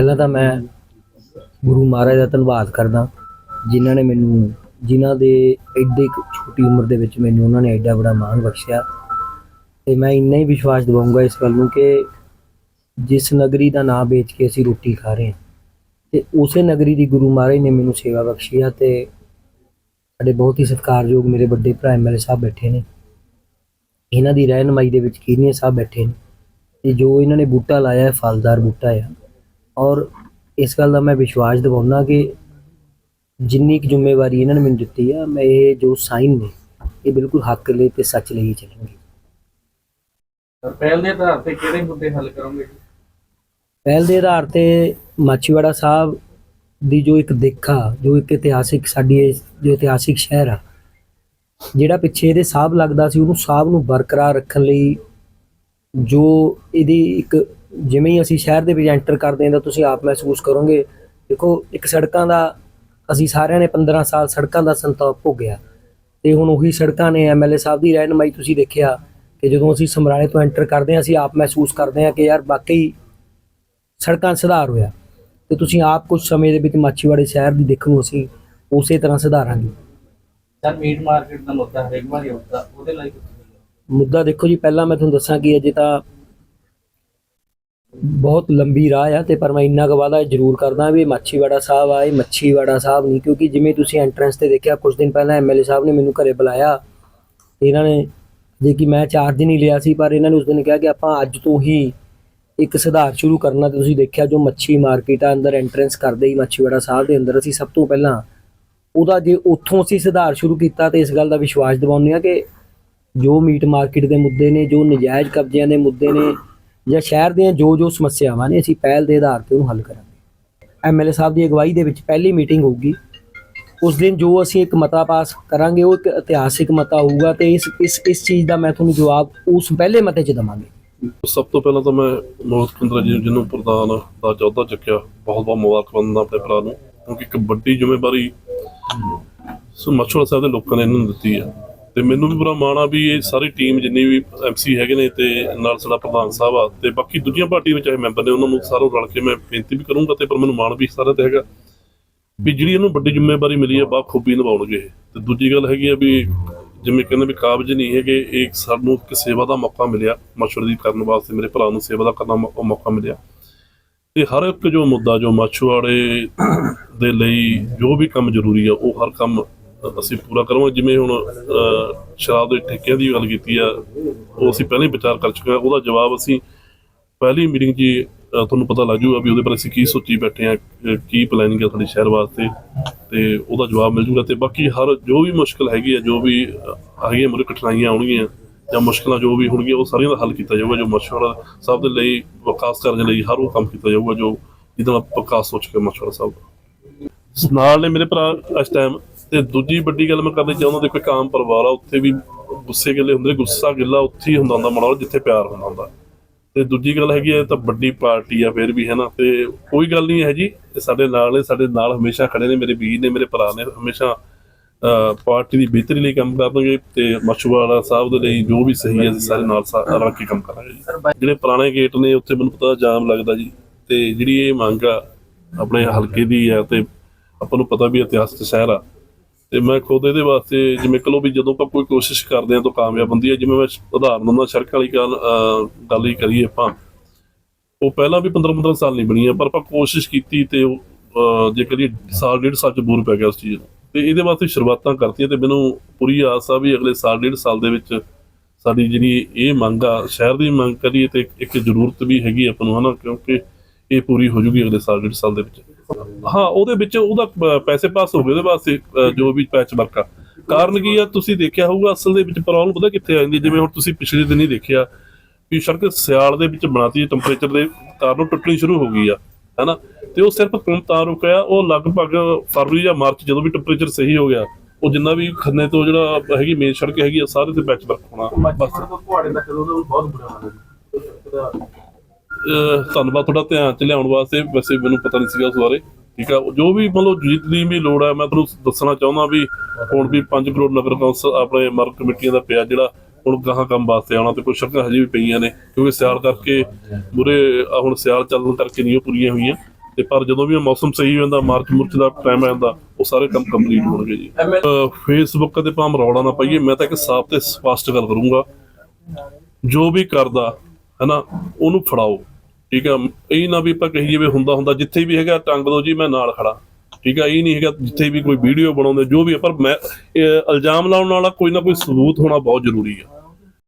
ਪਹਿਲਾਂ ਤਾਂ ਮੈਂ ਗੁਰੂ ਮਹਾਰਾਜ ਦਾ ਧੰਨਵਾਦ ਕਰਦਾ, ਜਿਨ੍ਹਾਂ ਨੇ ਮੈਨੂੰ, ਜਿਨ੍ਹਾਂ ਦੇ ਐਡੇ ਕੁ ਛੋਟੀ ਉਮਰ ਦੇ ਵਿੱਚ ਮੈਨੂੰ ਉਹਨਾਂ ਨੇ ਐਡਾ ਬੜਾ ਮਾਣ ਬਖਸ਼ਿਆ। ਤੇ ਮੈਂ ਇੰਨਾ ਹੀ ਵਿਸ਼ਵਾਸ ਦਿਵਾਉਂਗਾ ਇਸ ਗੱਲ ਨੂੰ ਕਿ ਜਿਸ ਨਗਰੀ ਦਾ ਨਾਂ ਵੇਚ ਕੇ ਅਸੀਂ ਰੋਟੀ ਖਾ ਰਹੇ ਹਾਂ, ਤੇ ਉਸੇ ਨਗਰੀ ਦੀ ਗੁਰੂ ਮਹਾਰਾਜ ਨੇ ਮੈਨੂੰ ਸੇਵਾ ਬਖਸ਼ੀ ਆ ਤੇ ਸਾਡੇ ਬਹੁਤ ਹੀ ਸਤਿਕਾਰਯੋਗ ਮੇਰੇ ਵੱਡੇ ਭਰਾ ਐਮਐਲਏ ਸਾਹਿਬ ਬੈਠੇ ਨੇ। ਇਹਨਾਂ ਦੀ ਰਹਿਨਮਾਈ ਦੇ ਵਿੱਚ ਕੀਰਨੀਆ ਸਾਹਿਬ ਬੈਠੇ ਨੇ ਤੇ ਜੋ ਇਹਨਾਂ ਨੇ ਬੂਟਾ ਲਾਇਆ ਹੈ ਫਲਦਾਰ ਬੂਟਾ ਆ। ਔਰ ਇਸ ਗੱਲ ਦਾ ਮੈਂ ਵਿਸ਼ਵਾਸ ਦਿਵਾਉਣਾ ਕਿ ਜਿੰਨੀ ਕੁ ਜ਼ਿੰਮੇਵਾਰੀ ਇਹਨਾਂ ਨੇ ਮੈਨੂੰ ਦਿੱਤੀ ਆ ਮੈਂ ਇਹ ਜੋ ਸਾਈਨ ਨੇ ਇਹ ਬਿਲਕੁਲ ਹੱਕ ਲਈ ਤੇ ਸੱਚ ਲਈ ਹੀ ਚੱਲਾਂਗੇ ਪਹਿਲ ਦੇ ਆਧਾਰ ਤੇ ਕਿਹੜੇ ਮੁੱਦੇ ਹੱਲ ਕਰੋਗੇ? ਪਹਿਲ ਦੇ ਆਧਾਰ ਤੇ ਮਾਚੀਵਾੜਾ ਸਾਹਿਬ ਦੀ ਜੋ ਇੱਕ ਦੇਖਾ ਜੋ ਇੱਕ ਇਤਿਹਾਸਿਕ ਸਾਡੀ ਇਹ ਜੋ ਇਤਿਹਾਸਿਕ ਸ਼ਹਿਰ ਆ ਜਿਹੜਾ ਪਿੱਛੇ ਇਹਦੇ ਸਾਹਬ ਲੱਗਦਾ ਸੀ ਉਹਨੂੰ ਸਾਹਬ ਨੂੰ ਬਰਕਰਾਰ ਰੱਖਣ ਲਈ ਜੋ ਇਹਦੀ ਇੱਕ ਜਿਵੇਂ ਹੀ ਅਸੀਂ ਸ਼ਹਿਰ ਦੇ ਵਿੱਚ ਐਂਟਰ ਕਰਦੇ ਹਾਂ ਤਾਂ ਤੁਸੀਂ ਆਪ ਮਹਿਸੂਸ ਕਰੋਗੇ ਦੇਖੋ ਇੱਕ ਸੜਕਾਂ ਦਾ ਅਸੀਂ ਸਾਰਿਆਂ ਨੇ 15 ਸਾਲ ਸੜਕਾਂ ਦਾ ਸੰਤਾਪ ਭੋਗਿਆ। ਤੇ ਹੁਣ ਉਹੀ ਸੜਕਾਂ ਨੇ ਐਮਐਲਏ ਸਾਹਿਬ ਦੀ ਰਹਿਨਮਾਈ ਤੁਸੀਂ ਦੇਖਿਆ ਕਿ ਜਦੋਂ ਅਸੀਂ ਸਮਰਾਲੇ ਤੋਂ ਐਂਟਰ ਕਰਦੇ ਹਾਂ ਅਸੀਂ ਆਪ ਮਹਿਸੂਸ ਕਰਦੇ ਹਾਂ ਕਿ ਯਾਰ ਵਾਕਈ ਸੜਕਾਂ ਸੁਧਾਰ ਹੋਇਆ। ਤੇ ਤੁਸੀਂ ਆਪ ਕੁਝ ਸਮੇਂ ਦੇ ਵਿੱਚ ਮਾਚੀਵਾੜੇ ਸ਼ਹਿਰ ਦੀ ਦੇਖਣ ਨੂੰ ਅਸੀਂ ਉਸੇ ਤਰ੍ਹਾਂ ਸੁਧਾਰਾਂਗੇ। ਸਰ ਮੀਟ ਮਾਰਕੀਟ ਦਾ ਮੁੱਦਾ ਹਰੇਕ ਵਾਰੀ ਉੱਠਦਾ ਉਹਦੇ ਲਈ ਮੁੱਦਾ ਦੇਖੋ ਜੀ ਪਹਿਲਾਂ ਮੈਂ ਤੁਹਾਨੂੰ ਦੱਸਾਂ ਕਿ ਅਜੇ ਤਾਂ ਬਹੁਤ ਲੰਬੀ ਰਾਹ ਆ ਤੇ ਪਰ ਮੈਂ ਇੰਨਾ ਕੁ ਵਾਅਦਾ ਜ਼ਰੂਰ ਕਰਦਾ ਵੀ ਮਾਛੀਵਾੜਾ ਸਾਹਿਬ ਆਏ ਮੱਛੀਵਾੜਾ ਸਾਹਿਬ ਨਹੀਂ, ਕਿਉਂਕਿ ਜਿਵੇਂ ਤੁਸੀਂ ਐਂਟਰੈਂਸ ਤੇ ਦੇਖਿਆ ਕੁਝ ਦਿਨ ਪਹਿਲਾਂ ਐਮਐਲਏ ਸਾਹਿਬ ਨੇ ਮੈਨੂੰ ਘਰੇ ਬੁਲਾਇਆ। ਇਹਨਾਂ ਨੇ ਜੇ ਕਿ ਮੈਂ ਚਾਰ ਦਿਨ ਹੀ ਲਿਆ ਸੀ, ਪਰ ਇਹਨਾਂ ਨੇ ਉਸ ਦਿਨ ਕਿਹਾ ਕਿ ਆਪਾਂ ਅੱਜ ਤੋਂ ਹੀ ਇੱਕ ਸੁਧਾਰ ਸ਼ੁਰੂ ਕਰਨਾ ਤੇ ਤੁਸੀਂ ਦੇਖਿਆ ਜੋ ਮੱਛੀ ਮਾਰਕੀਟ ਆ, ਅੰਦਰ ਐਂਟਰੈਂਸ ਕਰਦੇ ਹੀ ਮੱਛੀਵਾੜਾ ਸਾਹਿਬ ਦੇ ਅੰਦਰ ਅਸੀਂ ਸਭ ਤੋਂ ਪਹਿਲਾਂ ਉਹਦਾ ਜੇ ਉੱਥੋਂ ਅਸੀਂ ਸੁਧਾਰ ਸ਼ੁਰੂ ਕੀਤਾ ਤੇ ਇਸ ਗੱਲ ਦਾ ਵਿਸ਼ਵਾਸ ਦਿਵਾਉਂਦੇ ਆ ਕਿ ਜੋ ਮੀਟ ਮਾਰਕੀਟ ਦੇ ਮੁੱਦੇ ਨੇ, ਜੋ ਨਜਾਇਜ਼ ਕਬਜ਼ਿਆਂ ਦੇ ਮੁੱਦੇ ਨੇ ਜਾਂ ਸ਼ਹਿਰ ਦੀਆਂ ਜੋ ਜੋ ਸਮੱਸਿਆਵਾਂ ਨੇ ਅਸੀਂ ਪਹਿਲ ਦੇ ਆਧਾਰ ਤੇ ਉਹਨੂੰ ਹੱਲ ਕਰਾਂਗੇ। ਐਮਐਲਏ ਸਾਹਿਬ ਦੀ ਅਗਵਾਈ ਦੇ ਵਿੱਚ ਪਹਿਲੀ ਮੀਟਿੰਗ ਹੋਊਗੀ। ਉਸ ਦਿਨ ਜੋ ਅਸੀਂ ਇੱਕ ਮਤਾ ਪਾਸ ਕਰਾਂਗੇ ਉਹ ਇੱਕ ਇਤਿਹਾਸਿਕ ਮਤਾ ਹੋਊਗਾ ਤੇ ਇਸ ਇਸ ਇਸ ਚੀਜ਼ ਦਾ ਮੈਂ ਤੁਹਾਨੂੰ ਜਵਾਬ ਉਸ ਪਹਿਲੇ ਮਤੇ 'ਚ ਦਵਾਂਗੇ। ਸਭ ਤੋਂ ਪਹਿਲਾਂ ਤਾਂ ਮੈਂ ਮੋਹਤ ਕੁੰਦਰਾ ਜੀ ਨੂੰ ਜਿਹਨੂੰ ਪ੍ਰਧਾਨ ਦਾ ਅਹੁਦਾ ਚੱਕਿਆ ਬਹੁਤ ਬਹੁਤ ਮੁਬਾਰਕਬਾਦ ਆਪਣੇ ਭਰਾ ਨੂੰ ਕਿਉਂਕਿ ਇੱਕ ਵੱਡੀ ਜ਼ਿੰਮੇਵਾਰੀ ਸੋ ਮਛੋੜਾ ਸਾਹਿਬ ਦੇ ਲੋਕਾਂ ਨੇ ਇਹਨੂੰ ਦਿੱਤੀ ਆ ਤੇ ਮੈਨੂੰ ਵੀ ਬੜਾ ਮਾਣ ਆ ਵੀ ਇਹ ਸਾਰੀ ਟੀਮ ਜਿੰਨੀ ਵੀ ਐਮਸੀ ਹੈਗੇ ਨੇ ਤੇ ਨਾਲ ਸਾਡਾ ਪ੍ਰਧਾਨ ਸਾਹਿਬ ਆ ਤੇ ਬਾਕੀ ਦੂਜੀਆਂ ਪਾਰਟੀਆਂ ਵਿੱਚ ਚਾਹੇ ਮੈਂਬਰ ਨੇ, ਉਹਨਾਂ ਨੂੰ ਸਾਰੋਂ ਰਲ ਕੇ ਮੈਂ ਬੇਨਤੀ ਵੀ ਕਰੂੰਗਾ ਤੇ ਪਰ ਮੈਨੂੰ ਮਾਣ ਵੀ ਸਾਰਾ ਤੇ ਹੈਗਾ ਵੀ ਜਿਹੜੀ ਇਹਨੂੰ ਵੱਡੀ ਜ਼ਿੰਮੇਵਾਰੀ ਮਿਲੀ ਆ, ਬਾ ਖੂਬੀ ਨਿਭਾਉਣਗੇ ਇਹ। ਤੇ ਦੂਜੀ ਗੱਲ ਹੈਗੀ ਆ ਵੀ ਜਿਵੇਂ ਕਹਿੰਦੇ ਵੀ ਕਾਬਜ ਨਹੀਂ ਹੈਗੇ, ਇਹ ਸਾਨੂੰ ਇੱਕ ਸੇਵਾ ਦਾ ਮੌਕਾ ਮਿਲਿਆ ਮਸ਼ਵਰ ਦੀ ਕਰਨ ਵਾਸਤੇ ਮੇਰੇ ਭਰਾ ਨੂੰ ਸੇਵਾ ਦਾ ਕਰਨਾ ਮੌ- ਮੌਕਾ ਮਿਲਿਆ ਤੇ ਹਰ ਇੱਕ ਜੋ ਮੁੱਦਾ, ਜੋ ਮਛੁਆੜੇ ਦੇ ਲਈ ਜੋ ਵੀ ਕੰਮ ਜ਼ਰੂਰੀ ਆ, ਉਹ ਹਰ ਕੰਮ ਅਸੀਂ ਪੂਰਾ ਕਰਾਂਗੇ। ਜਿਵੇਂ ਹੁਣ ਸ਼ਰਾਬ ਦੇ ਠੇਕਿਆਂ ਦੀ ਗੱਲ ਕੀਤੀ ਆ ਉਹ ਅਸੀਂ ਪਹਿਲਾਂ ਹੀ ਵਿਚਾਰ ਕਰ ਚੁੱਕੇ ਹਾਂ। ਉਹਦਾ ਜਵਾਬ ਅਸੀਂ ਪਹਿਲੀ ਮੀਟਿੰਗ 'ਚ ਤੁਹਾਨੂੰ ਪਤਾ ਲੱਗ ਜਾਊਗਾ ਵੀ ਉਹਦੇ ਬਾਰੇ ਅਸੀਂ ਕੀ ਸੋਚੀ ਬੈਠੇ ਆ ਕੀ ਪਲੈਨਿੰਗ ਆ ਸਾਡੇ ਸ਼ਹਿਰ ਵਾਸਤੇ। ਤੇ ਉਹਦਾ ਜਵਾਬ ਮਿਲ ਜੂਗਾ। ਤੇ ਬਾਕੀ ਹਰ ਜੋ ਵੀ ਮੁਸ਼ਕਲ ਹੈਗੀ ਆ ਜੋ ਵੀ ਅਹ, ਹੈਗੀਆਂ ਮੁਰੇ ਕਠਿਨਾਈਆਂ ਆਉਣਗੀਆਂ ਜਾਂ ਮੁਸ਼ਕਲਾਂ ਜੋ ਵੀ ਹੋਣਗੀਆਂ ਉਹ ਸਾਰੀਆਂ ਦਾ ਹੱਲ ਕੀਤਾ ਜਾਊਗਾ ਜੋ ਮਸ਼ਵਰਾ ਸਾਹਿਬ ਦੇ ਲਈ ਵਿਕਾਸ ਕਰਨ ਦੇ ਲਈ ਹਰ ਉਹ ਕੰਮ ਕੀਤਾ ਜਾਊਗਾ ਜੋ ਜਿਹਦਾ ਵਿਕਾਸ ਸੋਚ ਕੇ ਮਸ਼ਵਰਾ ਸਾਹਿਬ। ਨਾਲ ਨੇ ਮੇਰੇ ਭਰਾ ਇਸ ਟਾਈਮ ਤੇ ਦੂਜੀ ਵੱਡੀ ਗੱਲ ਮੈਂ ਕਰਨੀ ਚਾਹੁੰਦਾ ਦੇਖੋ ਇੱਕ ਆਮ ਪਰਿਵਾਰ ਆ ਉੱਥੇ ਵੀ ਗੁੱਸੇ ਗਿੱਲੇ ਹੁੰਦੇ ਗੁੱਸਾ ਗਿੱਲਾ ਉੱਥੇ ਹੀ ਹੁੰਦਾ ਹੁੰਦਾ ਮਾੜਾ ਜਿੱਥੇ ਪਿਆਰ ਹੁੰਦਾ ਹੁੰਦਾ। ਤੇ ਦੂਜੀ ਗੱਲ ਹੈਗੀ ਹੈ ਤਾਂ ਵੱਡੀ ਪਾਰਟੀ ਆ ਫਿਰ ਵੀ ਹੈ ਨਾ ਤੇ ਕੋਈ ਗੱਲ ਨਹੀਂ ਹੈ ਜੀ ਸਾਡੇ ਨਾਲ ਨੇ ਸਾਡੇ ਨਾਲ ਹਮੇਸ਼ਾ ਖੜੇ ਨੇ ਮੇਰੇ ਵੀਰ ਨੇ ਮੇਰੇ ਭਰਾ ਨੇ ਹਮੇਸ਼ਾ ਅਹ, ਪਾਰਟੀ ਦੀ ਬਿਹਤਰੀ ਲਈ ਕੰਮ ਕਰਨਗੇ ਤੇ ਮਛੂਆੜਾ ਸਾਹਿਬ ਦੇ ਲਈ ਜੋ ਵੀ ਸਹੀ ਹੈ ਸਾਰੇ ਨਾਲ ਸਾ- ਰਲ ਕੇ ਕੰਮ ਕਰਾਂਗੇ ਜੀ। ਜਿਹੜੇ ਪੁਰਾਣੇ ਗੇਟ ਨੇ ਉੱਥੇ ਮੈਨੂੰ ਪਤਾ ਜਾਮ ਲੱਗਦਾ ਜੀ ਤੇ ਜਿਹੜੀ ਇਹ ਮੰਗ ਆ ਆਪਣੇ ਹਲਕੇ ਦੀ ਆ ਤੇ ਆਪਾਂ ਨੂੰ ਪਤਾ ਵੀ ਇਤਿਹਾਸਕ ਸ਼ਹਿਰ ਆ ਤੇ ਮੈਂ ਖੁਦ ਇਹਦੇ ਵਾਸਤੇ ਜਿਵੇਂ ਕਹੋ ਵੀ ਜਦੋਂ ਆਪਾਂ ਕੋਈ ਕੋਸ਼ਿਸ਼ ਕਰਦੇ ਹਾਂ ਤਾਂ ਕਾਮਯਾਬ ਹੁੰਦੀ ਹੈ। ਜਿਵੇਂ ਮੈਂ ਉਦਾਹਰਨ ਦਿੰਦਾ, ਸੜਕ ਵਾਲੀ ਗੱਲ ਹੀ ਕਰੀਏ ਆਪਾਂ। ਉਹ ਪਹਿਲਾਂ ਵੀ 15 15 ਸਾਲ ਨਹੀਂ ਬਣੀਆਂ, ਪਰ ਆਪਾਂ ਕੋਸ਼ਿਸ਼ ਕੀਤੀ ਤੇ ਜੇ ਕਰੀਏ ਸਾਲ ਡੇਢ ਸਾਲ ਚ ਬੂਰ ਪੈ ਗਿਆ ਉਸ ਚੀਜ਼ ਨੂੰ। ਤੇ ਇਹਦੇ ਵਾਸਤੇ ਸ਼ੁਰੂਆਤਾਂ ਕਰਤੀਆਂ ਤੇ ਮੈਨੂੰ ਪੂਰੀ ਆਸ ਆ ਵੀ ਅਗਲੇ ਸਾਲ ਡੇਢ ਸਾਲ ਦੇ ਵਿੱਚ ਸਾਡੀ ਜਿਹੜੀ ਇਹ ਮੰਗ ਆ, ਸ਼ਹਿਰ ਦੀ ਮੰਗ ਕਰੀਏ ਤੇ ਇੱਕ ਜ਼ਰੂਰਤ ਵੀ ਹੈਗੀ ਆਪਾਂ ਨੂੰ, ਹਨਾ? ਕਿਉਂਕਿ ਇਹ ਪੂਰੀ ਹੋ ਜੂਗੀ ਅਗਲੇ ਸਾਲ ਡੇਢ ਸਾਲ ਦੇ ਵਿੱਚ। ਹਾਂ ਉਹਦੇ ਵਿੱਚ ਉਹਦਾ ਅਹ, ਪੈਸੇ ਪਾਸ ਹੋ ਗਏ ਉਹਦੇ ਵਾਸਤੇ ਅਹ, ਜੋ ਵੀ ਪੈਚ ਵਰਕ ਆ। ਕਾਰਨ ਕੀ ਆ ਤੁਸੀਂ ਦੇਖਿਆ ਹੋਊਗਾ ਅਸਲ ਦੇ ਵਿੱਚ ਪ੍ਰੋਬਲਮ ਪਤਾ ਕਿੱਥੇ ਆ ਜਾਂਦੀ ਹੈ? ਜਿਵੇਂ ਹੁਣ ਤੁਸੀਂ ਪਿਛਲੇ ਦਿਨ ਹੀ ਦੇਖਿਆ ਵੀ ਸੜਕ ਸਿਆਲ ਦੇ ਵਿੱਚ ਬਣਾਤੀ ਟੈਂਪਰੇਚਰ ਦੇ ਕਾਰਨ ਉਹ ਟੁੱਟਣੀ ਸ਼ੁਰੂ ਹੋ ਗਈ ਆ ਹੈਨਾ? ਤੇ ਉਹ ਸਿਰਫ ਕਿਉਂ ਤਾਂ ਰੁਕਿਆ ਉਹ ਲਗਭਗ ਫਰਵਰੀ ਜਾਂ ਮਾਰਚ ਜਦੋਂ ਵੀ ਟੈਂਪਰੇਚਰ ਸਹੀ ਹੋ ਗਿਆ ਉਹ ਜਿੰਨਾ ਵੀ ਖੰਨੇ ਤੋਂ ਜਿਹੜਾ ਹੈਗੀ ਮੇਨ ਸੜਕ ਹੈਗੀ ਆ ਸਾਰੇ ਤੇ ਪੈਚ ਵਰਕ ਹੋਣਾ ਬਸ। ਤੁਹਾਡੇ ਤੱਕ ਉਹਦਾ ਬਹੁਤ ਬੁਰਾ ਹਾਲ ਹੈ। ਧੰਨਵਾਦ ਤੁਹਾਡਾ ਧਿਆਨ ਚ ਲਿਆਉਣ ਵਾਸਤੇ। ਵੈਸੇ ਮੈਨੂੰ ਪਤਾ ਨਹੀਂ ਸੀਗਾ ਉਸ ਬਾਰੇ। ਠੀਕ ਆ ਜੋ ਵੀ ਮਤਲਬ ਜਿਤਨੀ ਵੀ ਲੋੜ ਹੈ ਮੈਂ ਤੁਹਾਨੂੰ ਦੱਸਣਾ ਚਾਹੁੰਦਾ ਵੀ ਹੁਣ ਵੀ 5 ਕਰੋੜ ਨਗਰ ਕੌਂਸਲ ਆਪਣੇ ਮਰ ਕਮੇਟੀਆਂ ਦਾ ਪਿਆ ਜਿਹੜਾ ਹੁਣ ਗਾਹਾਂ ਕੰਮ ਵਾਸਤੇ ਆਉਣਾ ਤੇ ਕੁਝ ਸੜਕਾਂ ਹਜੇ ਵੀ ਪਈਆਂ ਨੇ ਕਿਉਂਕਿ ਸਿਆਲ ਕਰਕੇ ਮੁਰੇ ਹੁਣ ਸਿਆਲ ਚੱਲਣ ਕਰਕੇ ਨਹੀਂ ਉਹ ਪੂਰੀਆਂ ਹੋਈਆਂ। ਤੇ ਪਰ ਜਦੋਂ ਵੀ ਮੌਸਮ ਸਹੀ ਹੋ ਜਾਂਦਾ ਮਾਰਚ ਮੁਰਚ ਦਾ ਟਾਈਮ ਆ ਜਾਂਦਾ ਉਹ ਸਾਰੇ ਕੰਮ ਕੰਪਲੀਟ ਹੋਣਗੇ ਜੀ। ਫੇਸਬੁੱਕ ਤੇ ਭਾਵੇਂ ਰੌਲਾ ਨਾ ਪਾਈਏ ਮੈਂ ਤਾਂ ਇੱਕ ਸਾਫ਼ ਤੇ ਸਪਸ਼ਟ ਗੱਲ ਕਰੂੰਗਾ। ਜੋ ਵੀ ਕਰਦਾ ਹੈਨਾ ਉਹਨੂੰ ਫੜਾਓ। ਠੀਕ ਆ ਇਹ ਨਾ ਵੀ ਆਪਾਂ ਕਹੀ ਵੀ ਹੁੰਦਾ ਹੁੰਦਾ ਜਿੱਥੇ ਵੀ ਹੈਗਾ ਟੰਗ ਦੋ ਜੀ ਮੈਂ ਨਾਲ ਖੜਾ। ਠੀਕ ਆ ਇਹ ਨਹੀਂ ਹੈਗਾ ਜਿੱਥੇ ਵੀ ਕੋਈ ਵੀਡੀਓ ਬਣਾਉਂਦੇ ਜੋ ਵੀ ਆ, ਪਰ ਮੈਂ ਇਲਜ਼ਾਮ ਲਾਉਣ ਵਾਲਾ ਕੋਈ ਨਾ ਕੋਈ ਸਬੂਤ ਹੋਣਾ ਬਹੁਤ ਜ਼ਰੂਰੀ ਆ।